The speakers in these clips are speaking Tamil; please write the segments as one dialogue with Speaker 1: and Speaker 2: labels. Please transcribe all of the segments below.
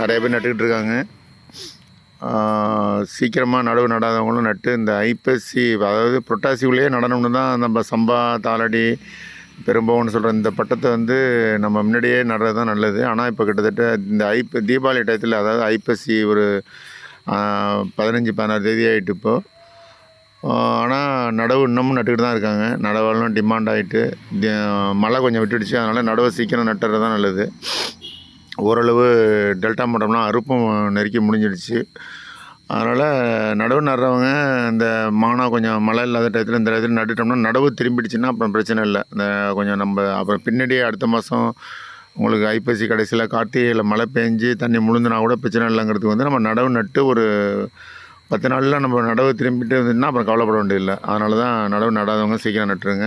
Speaker 1: நிறைய பேர் நட்டுக்கிட்டு இருக்காங்க. சீக்கிரமாக நடவு நடாதவங்களும் நட்டு இந்த ஐப்பசி அதாவது புரட்டாசிக்குள்ளேயே நடணும்னு தான் நம்ம சம்பா தாளடி பெரும்பவன்னு சொல்கிற இந்த பட்டத்தை வந்து நம்ம முன்னாடியே நடுறது தான் நல்லது. ஆனால் இப்போ கிட்டத்தட்ட இந்த ஐப்ப தீபாவளி டயத்தில் அதாவது ஐப்பசி ஒரு பதினஞ்சு பதினாறு தேதி ஆகிட்டு இப்போது ஆனால் நடவு இன்னமும் நட்டுக்கிட்டு தான் இருக்காங்க. நடவெல்லாம் டிமாண்ட் ஆகிட்டு மழை கொஞ்சம் விட்டுடுச்சு. அதனால் நடவை சீக்கிரம் நட்டுறது தான் நல்லது. ஓரளவு டெல்டா மட்டம்லாம் அறுப்பும் நெருக்கி முடிஞ்சிடுச்சு. அதனால் நடவு நடுறவங்க இந்த மானா கொஞ்சம் மழை இல்லாத டயத்தில் இந்த இடத்துல நட்டுட்டோம்னா நடவு திரும்பிடுச்சுன்னா அப்புறம் பிரச்சனை இல்லை. இந்த கொஞ்சம் நம்ம அப்புறம் பின்னாடியே அடுத்த மாதம் உங்களுக்கு ஐப்பசி கடைசியில் கார்த்திகையில் மழை பெஞ்சு தண்ணி முழுந்தினா கூட பிரச்சனை இல்லைங்கிறதுக்கு வந்து நம்ம நடவு நட்டு ஒரு பத்து நாளில் நம்ம நடவு திரும்பிட்டு இருந்துச்சுன்னா அப்புறம் கவலைப்பட வேண்டியதில்லை. அதனால தான் நடவு நடாதவங்க சீக்கிரம் நட்டுருங்க.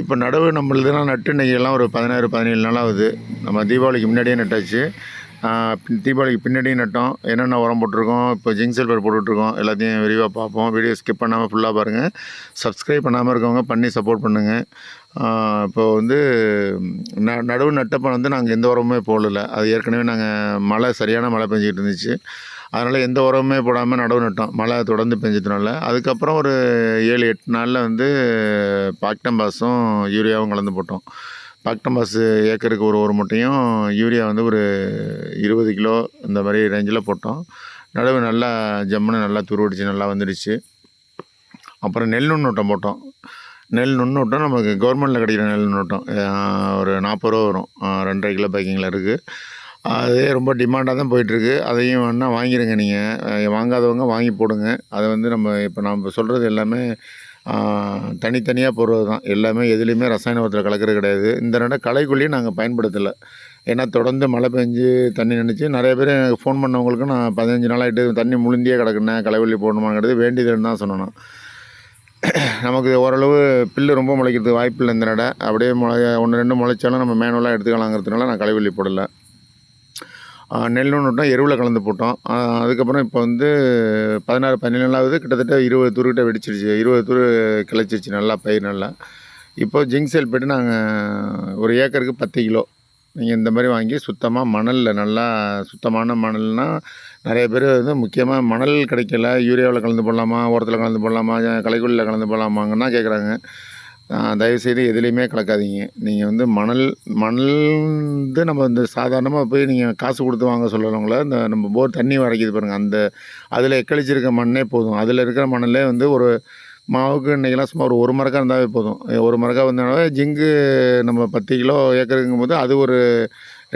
Speaker 1: இப்போ நடவு நம்மளதுலாம் நட்டு இன்றைக்கெல்லாம் ஒரு பதினாறு பதினேழு நாள் ஆகுது நம்ம தீபாவளிக்கு முன்னாடியே நட்டாச்சு. பின் தீபாவளிக்கு பின்னாடியும் நட்டோம். என்னென்ன உரம் போட்டிருக்கோம் இப்போ ஜிங்க் சில்வர் போட்டுட்ருக்கோம். எல்லாத்தையும் விரிவாக பார்ப்போம். வீடியோ ஸ்கிப் பண்ணாமல் ஃபுல்லாக பாருங்கள் சப்ஸ்கிரைப் பண்ணாமல் இருக்கவங்க பண்ணி சப்போர்ட் பண்ணுங்கள் இப்போ வந்து ந நடவு நட்டப்போ வந்து நாங்கள் எந்த உரமுமே போடல. அது ஏற்கனவே நாங்கள் மழை சரியான மழை பெஞ்சிக்கிட்டு இருந்துச்சு. அதனால் எந்த உரமுமே போடாமல் நடவு நட்டோம். மழை தொடர்ந்து பெஞ்சதுனால. அதுக்கப்புறம் ஒரு ஏழு எட்டு நாளில் வந்து பாக்டம்பாஸும் யூரியாவும் கலந்து போட்டோம். பாக்டம்பாஸ் ஏக்கருக்கு ஒரு ஒரு மூட்டையும் யூரியா வந்து ஒரு இருபது கிலோ இந்த மாதிரி ரேஞ்சில் போட்டோம். நடவு நல்லா ஜம்முன்னு நல்லா துருவடிச்சு நல்லா வந்துடுச்சு. அப்புறம் நெல் நுண்ணூட்டம் போட்டோம். நெல் நுண்ணூட்டம் நமக்கு கவர்மெண்ட்டில் கிடைக்கிற நெல் நுண்ணூட்டம். ஒரு நாற்பது ரூபா வரும். ரெண்டரை கிலோ பேக்கிங்கில் இருக்குது அதே ரொம்ப டிமாண்டாக தான் போயிட்டுருக்கு. அதையும் வேணால் வாங்கிடுங்க நீங்கள் வாங்காதவங்க வாங்கி போடுங்க. அதை வந்து நம்ம இப்போ நம்ம சொல்கிறது எல்லாமே தனித்தனியாக போடுறது தான். எல்லாமே எதுலேயுமே ரசாயன உரத்தில் கலக்கிறது கிடையாது. இந்த ரெண்டு களைக்குள்ளேயும் நாங்கள் பயன்படுத்தலை. ஏன்னா தொடர்ந்து மழை பெஞ்சு தண்ணி நினச்சி நிறைய பேர் எனக்கு ஃபோன் பண்ணவங்களுக்கு நான் பதினஞ்சு நாள் ஆகிட்டு தண்ணி முழுந்தியே கிடக்குனேன் களைவள்ளி போடணுமாங்கிறது வேண்டியதுன்னு தான் சொன்னேன் நமக்கு ஓரளவு பில்லு ரொம்ப முளைக்கிறதுக்கு வாய்ப்பு இல்லை இந்த நடை அப்படியே முளை ஒன்று ரெண்டு முளைச்சாலும் நம்ம மேனுவலாக எடுத்துக்கலாங்கிறதுனால நான் களைவள்ளி போடலை. நெல் நுட்டம் எருவில் கலந்து போட்டோம். அதுக்கப்புறம் இப்போ வந்து பதினாறு பதினேழு நாளாவது கிட்டத்தட்ட இருபது துருக்கிட்ட வெடிச்சிருச்சு. இருபது துரு கிளச்சிருச்சு நல்லா பயிர் நல்லா. இப்போ ஜிங்க் செல் போய்ட்டு நாங்கள் ஒரு ஏக்கருக்கு பத்து கிலோ. நீங்கள் இந்த மாதிரி வாங்கி சுத்தமாக மணலில் நல்லா சுத்தமான மணல்னால் நிறைய பேர் வந்து முக்கியமாக மணல் கிடைக்கல. யூரியாவில் கலந்து போடலாமா? உரத்தில் கலந்து போடலாமா? களைக்குள்ளில் கலந்து போடலாமாங்கன்னா கேட்குறாங்க தயவுசெய்து எதுலேயுமே கலக்காதீங்க. நீங்கள் வந்து மணல் மணல் வந்து நம்ம இந்த சாதாரணமாக போய் நீங்கள் காசு கொடுத்து வாங்க சொல்லணுங்கள இந்த நம்ம போர் தண்ணி வரைக்குது பாருங்கள் அந்த அதில் எக்களிச்சிருக்க மண்ணே போதும். அதில் இருக்கிற மணலே வந்து ஒரு மாவுக்கு இன்றைக்கெல்லாம் சும்மா ஒரு ஒரு மரக்கா இருந்தாவே போதும். ஒரு மரக்கா வந்தாலே ஜிங்கு நம்ம பத்து கிலோ ஏக்கருங்கும் போது அது ஒரு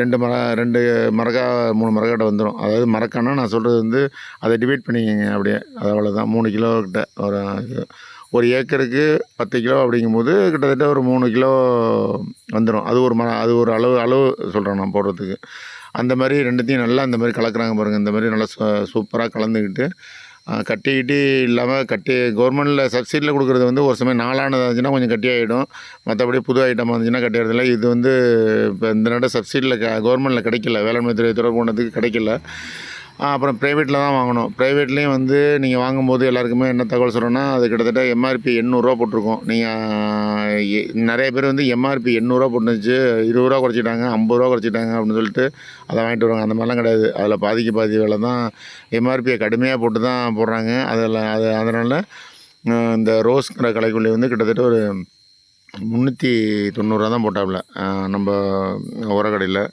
Speaker 1: ரெண்டு மர ரெண்டு மரக்கா மூணு மரக்காட்ட வந்துடும் அதாவது மரக்கானா நான் சொல்கிறது வந்து அதை டிவைட் பண்ணிக்கோங்க அப்படியே. அது அவ்வளோதான் மூணு கிலோ கிட்ட ஒரு இது. ஒரு ஏக்கருக்கு பத்து கிலோ அப்படிங்கும்போது கிட்டத்தட்ட ஒரு மூணு கிலோ வந்துடும் அது ஒரு ம அது ஒரு அளவு அளவு சொல்கிறேன் நான் போடுறதுக்கு. அந்த மாதிரி ரெண்டுத்தையும் நல்லா இந்த மாதிரி கலக்குறாங்க பாருங்கள் இந்த மாதிரி நல்லா சூப்பராக கலந்துக்கிட்டு கட்டிக்கிட்டு இல்லாமல் கட்டி கவர்மெண்ட்டில் சப்சிடியில் கொடுக்குறது வந்து ஒரு சமயம் நாளானதாக இருந்துச்சுன்னா கொஞ்சம் கட்டியாகிடும் மற்றபடி புது ஐட்டமாக இருந்துச்சுன்னா கட்டிடுறதில்ல இது வந்து இப்போ இந்த நட சப்சிடியில் க கவர்மெண்ட்டில் கிடைக்கல. வேளாண்மை துறை தொடர்பு கொண்டதுக்கு கிடைக்கல. அப்புறம் ப்ரைவேட்டில் தான் வாங்கணும். ப்ரைவேட்லேயும் வந்து நீங்கள் வாங்கும்போது எல்லாருக்குமே என்ன தகவல் சொல்கிறோன்னா அது கிட்டத்தட்ட எம்ஆர்பி எண்ணூறுரூவா போட்டிருக்கோம். நீங்கள் நிறைய பேர் வந்து எம்ஆர்பி எண்ணூறுரூவா போட்டுருந்துச்சு இருபது ரூபா குறைச்சிட்டாங்க ஐம்பது ரூபா குறைச்சிட்டாங்க அப்படின்னு சொல்லிட்டு அதை வாங்கிட்டு வருவாங்க. அந்த மாதிரிலாம் கிடையாது. அதில் பாதிக்கு பாதி வேலை தான் எம்ஆர்பியை கடுமையாக போட்டு தான் போடுறாங்க. அதில் அது அதனால் இந்த ரோஸ்ங்கிற கலைக்குள்ளே வந்து கிட்டத்தட்ட ஒரு முந்நூற்றி தொண்ணூறுரூவா தான் போட்டாப்புல. நம்ம உரக்கடையில்.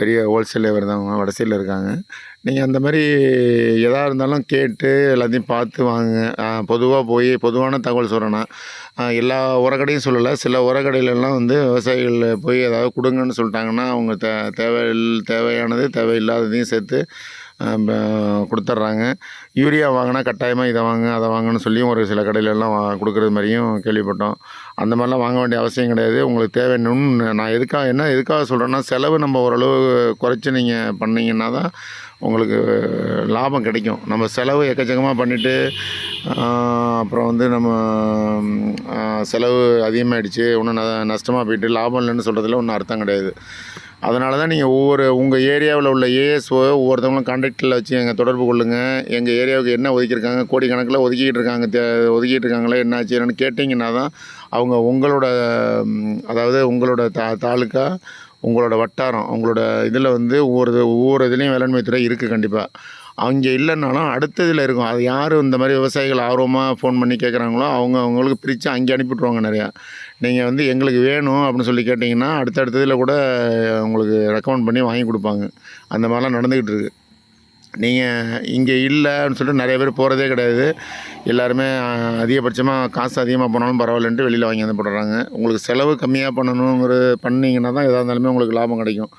Speaker 1: பெரிய ஹோல்சேல் வருதாங்க வடசையில் இருக்காங்க. நீங்கள் அந்த மாதிரி எதாக இருந்தாலும் கேட்டு எல்லாத்தையும் பார்த்து வாங்குங்க. பொதுவாக போய் பொதுவான தகவல் சொல்கிறேன்னா எல்லா உரக்கடையும் சொல்லலை. சில உரக்கடையிலலாம் வந்து விவசாயிகள் போய் ஏதாவது கொடுங்கன்னு சொல்லிட்டாங்கன்னா அவங்க தே தேவை தேவையானது தேவையில்லாததையும் சேர்த்து கொடுத்துட்றாங்க யூரியா வாங்கினா கட்டாயமாக இதை வாங்க அதை வாங்கன்னு சொல்லியும் ஒரு சில கடையிலெல்லாம் வா கொடுக்குறது மாதிரியும் கேள்விப்பட்டோம். அந்த மாதிரிலாம் வாங்க வேண்டிய அவசியம் கிடையாது. உங்களுக்கு தேவைன்னு நான் எதுக்காக என்ன எதுக்காக சொல்கிறேன்னா செலவு நம்ம ஓரளவு குறைச்சி நீங்கள் பண்ணீங்கன்னா தான் உங்களுக்கு லாபம் கிடைக்கும். நம்ம செலவு எக்கச்சக்கமாக பண்ணிவிட்டு அப்புறம் வந்து நம்ம செலவு அதிகமாகிடுச்சு ஒன்றும் ந நஷ்டமாக போயிட்டு லாபம் இல்லைன்னு சொல்கிறதுல ஒன்றும் அர்த்தம் கிடையாது. அதனால தான் நீங்கள் ஒவ்வொரு உங்கள் ஏரியாவில் உள்ள ஏஎஸ்ஓ ஒவ்வொருத்தவங்களும் கான்டாக்டில் வச்சு எங்கள் தொடர்பு கொள்ளுங்கள் எங்கள் ஏரியாவுக்கு என்ன ஒதுக்கியிருக்காங்க கோடிக்கணக்கில் ஒதுக்கிட்டு இருக்காங்க தே ஒதுக்கிட்டு இருக்காங்களே என்னாச்சு என்னென்னு கேட்டிங்கன்னா தான் அவங்க உங்களோட அதாவது உங்களோட தா தாலுக்கா உங்களோட வட்டாரம் உங்களோட இதில் வந்து ஒவ்வொரு இது- ஒவ்வொரு இதுலேயும் வேளாண்மை துறை இருக்குது கண்டிப்பாக அங்கே இல்லைன்னாலும் அடுத்ததில் இருக்கும். அது யார் இந்த மாதிரி விவசாயிகள் ஆர்வமாக ஃபோன் பண்ணி கேட்குறாங்களோ அவங்க அவங்களுக்கு பிரித்து அங்கே அனுப்பிவிட்ருவாங்க நிறையா. நீங்கள் வந்து எங்களுக்கு வேணும் அப்படின்னு சொல்லி கேட்டிங்கன்னா அடுத்தடுத்ததில் கூட உங்களுக்கு ரெக்கமெண்ட் பண்ணி வாங்கி கொடுப்பாங்க. அந்த மாதிரிலாம் நடந்துக்கிட்டு இருக்குது நீங்கள் இங்கே இல்லைன்னு சொல்லிட்டு நிறைய பேர் போகிறதே கிடையாது. எல்லாருமே அதிகபட்சமாக காசு அதிகமாக போனாலும் பரவாயில்லன்ட்டு வெளியில் வாங்கி வந்து போடுறாங்க உங்களுக்கு செலவு கம்மியாக பண்ணணுங்கிற பண்ணிங்கன்னா தான் எதாக இருந்தாலுமே உங்களுக்கு லாபம் கிடைக்கும்.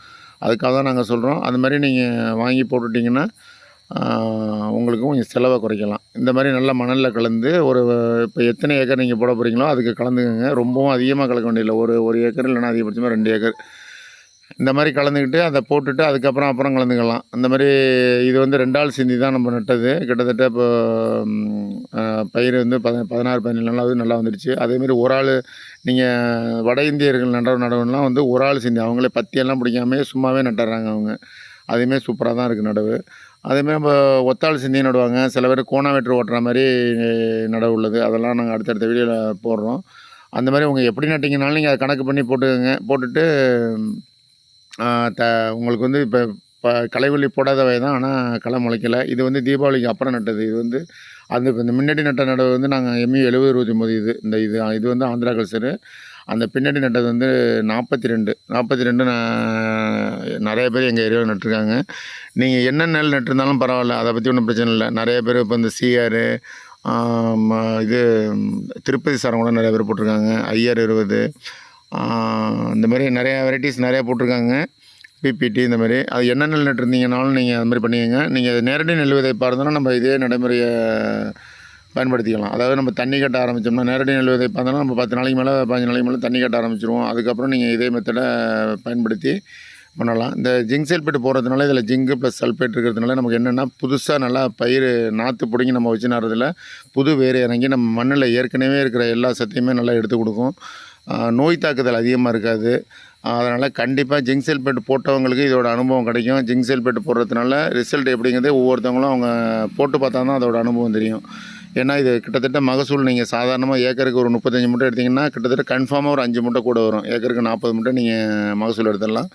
Speaker 1: அதுக்காக தான் நாங்கள் சொல்கிறோம் அது மாதிரி நீங்கள் வாங்கி போட்டுட்டிங்கன்னா உங்களுக்கு கொஞ்சம் செலவை குறைக்கலாம். இந்த மாதிரி நல்ல மணலில் கலந்து ஒரு இப்போ எத்தனை ஏக்கர் நீங்கள் போட போகிறீங்களோ அதுக்கு கலந்துக்கங்க. ரொம்பவும் அதிகமாக கலக்க வேண்டியதில்லை. ஒரு ஒரு ஏக்கர் இல்லைன்னா அதிகபட்சமாக ரெண்டு ஏக்கர். இந்த மாதிரி கலந்துக்கிட்டு அதை போட்டுட்டு அதுக்கப்புறம் அப்புறம் கலந்துக்கலாம். அந்த மாதிரி இது வந்து ரெண்டாள் சிந்தி தான் நம்ம நட்டது. கிட்டத்தட்ட இப்போ பயிர் வந்து பத பதினாறு பதினேழு நாளாவது நல்லா வந்துடுச்சு. அதேமாரி ஒரு ஆள் நீங்கள் வட இந்தியர்கள் நடவு நடவுலாம் வந்து ஒரு ஆள் சிந்தி அவங்களே பத்தியெல்லாம் பிடிக்காம சும்மாவே நட்டுறாங்க அவங்க. அதுவுமே சூப்பராக தான் இருக்குது நடவு. அதேமாதிரி நம்ம ஒத்தாள் சிந்தி நடுவாங்க. சில பேர் கோணாமேட்ரு ஓட்டுற மாதிரி நடவு உள்ளது. அதெல்லாம் நாங்கள் அடுத்தடுத்த வீடியோவில் போடுறோம். அந்த மாதிரி உங்கள் எப்படி நட்டிங்கனாலும் நீங்கள் அதை கணக்கு பண்ணி போட்டுக்கோங்க. போட்டுட்டு த உங்களுக்கு வந்து இப்போ இப்போ களைவெள்ளி போடாத தான். ஆனால் களை முளைக்கலை. இது வந்து தீபாவளிக்கு அப்புறம் நட்டது. இது வந்து அந்த இந்த முன்னாடி நட்ட நடவு வந்து நாங்கள் எம்இ எழுபது இருபத்தி ஒம்பது இது இந்த இது இது வந்து ஆந்திரா கல்ச்சரு அந்த பின்னாடி நட்டது வந்து நாற்பத்தி ரெண்டு நாற்பத்தி ரெண்டு நிறைய பேர் எங்கள் ஏரியாவில் நட்டிருக்காங்க. நீங்கள் என்ன நெல் நட்டிருந்தாலும் பரவாயில்ல. அதை பற்றி ஒன்றும் பிரச்சனை இல்லை. நிறைய பேர் இப்போ இந்த சிஆர் இது திருப்பதி சாரம் கூட நிறைய பேர் போட்டிருக்காங்க. ஐஆர் இருபது இந்த மாதிரி நிறையா வெரைட்டிஸ் நிறையா போட்டிருக்காங்க. பிபிடி இந்த மாதிரி. அது என்ன நெல் நட்டிருந்தீங்கனாலும் நீங்கள் அது மாதிரி பண்ணிக்கோங்க. நீங்கள் நேரடி நெல் விதைப்பாக இருந்தாலும் நம்ம இதே நடைமுறையை பயன்படுத்திக்கலாம். அதாவது நம்ம தண்ணி கட்ட ஆரம்பித்தோம்னா நேரடி நெல் விதைப்பாக இருந்தாலும் நம்ம பத்து நாளைக்கு மேலே பதினஞ்சு நாளைக்கு மேலே தண்ணி கட்ட ஆரம்பிச்சிருவோம். அதுக்கப்புறம் நீங்கள் இதே மெத்தடை பயன்படுத்தி பண்ணலாம். இந்த ஜிங்க் சல்பேட் போடுறதுனால இதில் ஜிங்கு ப்ளஸ் சல்பேட் இருக்கிறதுனால நமக்கு என்னென்னா புதுசாக நல்லா பயிர் நாற்று பிடுங்கி நம்ம வச்சு நடுறதுல புது வேர் இறங்கி நம்ம மண்ணில் ஏற்கனவே இருக்கிற எல்லா சத்தையுமே நல்லா எடுத்து கொடுக்கும். நோய் தாக்குதல் அதிகமாக இருக்காது. அதனால் கண்டிப்பாக ஜிங்க் செல்பேட் போட்டவங்களுக்கு இதோட அனுபவம் கிடைக்கும். ஜிங்க் செல்பேட் போடுறதுனால ரிசல்ட் எப்படிங்கிறது ஒவ்வொருத்தவங்களும் அவங்க போட்டு பார்த்தா தான் அதோட அனுபவம் தெரியும். ஏன்னா இது கிட்டத்தட்ட மகசூல் நீங்கள் சாதாரணமாக ஏக்கருக்கு ஒரு முப்பத்தஞ்சு மூட்டை எடுத்திங்கன்னா கிட்டத்தட்ட கன்ஃபார்மாக ஒரு அஞ்சு மூட்டை கூட வரும். ஏக்கருக்கு நாற்பது மூட்டை நீங்கள் மகசூல் எடுத்துடலாம்.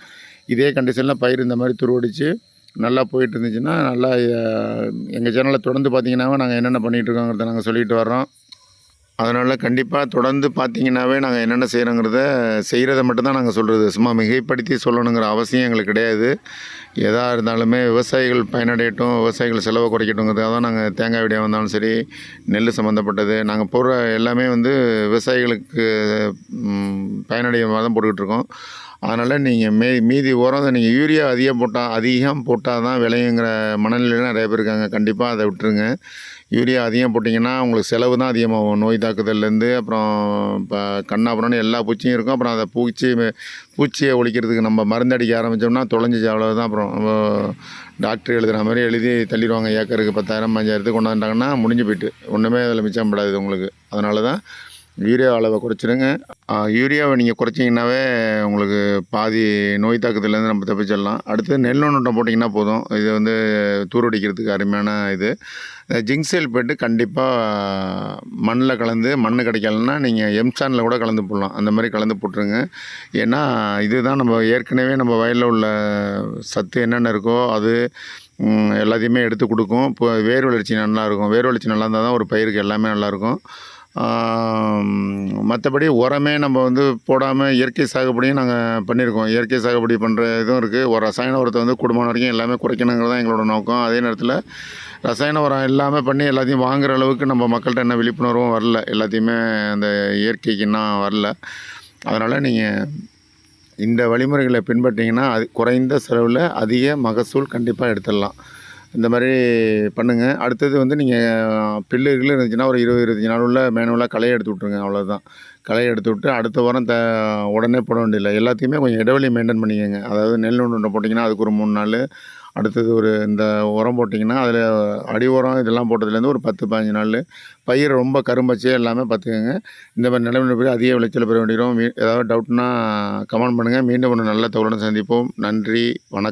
Speaker 1: இதே கண்டிஷனில் பயிர் இந்த மாதிரி துருவடிச்சு நல்லா போயிட்டு இருந்துச்சுன்னா நல்லா எங்கள் சேனலில் தொடர்ந்து பார்த்தீங்கன்னாவே நாங்கள் என்னென்ன பண்ணிகிட்டு இருக்கோங்கிறத நாங்கள் சொல்லிட்டு வர்றோம். அதனால் கண்டிப்பாக தொடர்ந்து பார்த்தீங்கன்னாவே நாங்கள் என்னென்ன செய்கிறோங்கிறத செய்கிறத மட்டும்தான் நாங்கள் சொல்கிறது சும்மா மிகைப்படுத்தி சொல்லணுங்கிற அவசியம் எங்களுக்கு கிடையாது. எதாக இருந்தாலுமே விவசாயிகள் பயனடையட்டும் விவசாயிகள் செலவை குறைக்கட்டுங்கிறதுக்காக தான் நாங்கள் தேங்காய் விடையாக வந்தாலும் சரி நெல் சம்மந்தப்பட்டது நாங்கள் போடுற எல்லாமே வந்து விவசாயிகளுக்கு பயனடைய மாதிரி தான் போட்டுக்கிட்டு இருக்கோம் அதனால் நீங்கள் மே மீதி உரம் நீங்கள் யூரியா அதிகம் போட்டால் அதிகம் போட்டால் தான் விளையுங்கிற மனநிலையில் நிறைய பேர் இருக்காங்க. கண்டிப்பாக அதை விட்டுருங்க. யூரியா அதிகம் போட்டிங்கன்னா உங்களுக்கு செலவு தான் அதிகமாகும். நோய் தாக்குதல்லேருந்து அப்புறம் இப்போ கண்ணாபுரம்னு எல்லா பூச்சியும் இருக்கும். அப்புறம் அதை பூச்சி பூச்சியை ஒழிக்கிறதுக்கு நம்ம மருந்து அடிக்க ஆரம்பித்தோம்னா தொலைஞ்சிச்சு அவ்வளோதான் அப்புறம் டாக்டர் எழுதுகிற மாதிரி எழுதி தள்ளிடுவாங்க. ஏக்கருக்கு பத்தாயிரம் அஞ்சாயிரத்துக்கு கொண்டாந்துட்டாங்கன்னா முடிஞ்சு போயிட்டு. ஒன்றுமே அதில் மிச்சம் படாது உங்களுக்கு. அதனால தான் யூரியா அளவை குறைச்சிடுங்க யூரியாவை நீங்கள் குறைச்சிங்கனாவே உங்களுக்கு பாதி நோய் தாக்கத்துலேருந்து நம்ம தப்பிச்சிடலாம். அடுத்து நெல் நொட்டம் போட்டிங்கன்னா போதும். இது வந்து தூரடிக்கிறதுக்கு அருமையான இது. ஜிங்க் போய்ட்டு கண்டிப்பாக மண்ணில் கலந்து மண் கிடைக்கலன்னா நீங்கள் எம்சானில் கூட கலந்து போடலாம். அந்த மாதிரி கலந்து போட்டுருங்க. ஏன்னா இதுதான் நம்ம ஏற்கனவே நம்ம வயலில் உள்ள சத்து என்னென்ன இருக்கோ அது எல்லாத்தையுமே எடுத்து கொடுக்கும். இப்போ வேர் வளர்ச்சி நல்லாயிருக்கும். வேர் வளர்ச்சி நல்லா இருந்தால் தான் ஒரு பயிருக்கு எல்லாமே நல்லாயிருக்கும். மற்றபடி உரமே நம்ம வந்து போடாமல் இயற்கை சாகுபடியும் நாங்கள் பண்ணியிருக்கோம் இயற்கை சாகுபடி பண்ணுற இதுவும் இருக்குது ஒரு ரசாயன உரத்தை வந்து குடும்பம் வரைக்கும் எல்லாமே குறைக்கணுங்கிறது தான் எங்களோட நோக்கம். அதே நேரத்தில் ரசாயன உரம் எல்லாமே பண்ணி எல்லாத்தையும் வாங்குகிற அளவுக்கு நம்ம மக்கள்கிட்ட என்ன விழிப்புணர்வும் வரல. எல்லாத்தையுமே அந்த இயற்கைக்கு இன்னும் வரல. அதனால் நீங்கள் இந்த வழிமுறைகளை பின்பற்றிங்கன்னா அது குறைந்த செலவில் அதிக மகசூல் கண்டிப்பாக எடுத்துடலாம். இந்த மாதிரி பண்ணுங்கள் அடுத்தது வந்து நீங்கள் பில்லு கில்லு இருந்துச்சுன்னா ஒரு இருபது இருபத்தஞ்சி நாள் மேனுவலாக களையை எடுத்து விட்ருங்க அவ்வளோதான் களையை எடுத்து விட்டு அடுத்த வாரம் த உடனே போட வேண்டியதில்லை. எல்லாத்தையுமே கொஞ்சம் இடைவெளி மெயின்டைன் பண்ணிக்கோங்க. அதாவது நெல் ஒன்று போட்டிங்கன்னா அதுக்கு ஒரு மூணு நாள். அடுத்தது ஒரு இந்த உரம் போட்டிங்கன்னா அதில் அடி உரம் இதெல்லாம் போட்டதுலேருந்து ஒரு பத்து பதினஞ்சு நாள். பயிர் ரொம்ப கரும்பச்சையாக எல்லாமே பார்த்துக்கோங்க. இந்த மாதிரி நிலவின பிறகு அதிக விளைச்சல் பெற வேண்டியிருக்கும் ஏதாவது டவுட்னா கமெண்ட் பண்ணுங்கள் மீண்டும் ஒன்று நல்ல தகவலுடன் சந்திப்போம். நன்றி. வணக்கம்.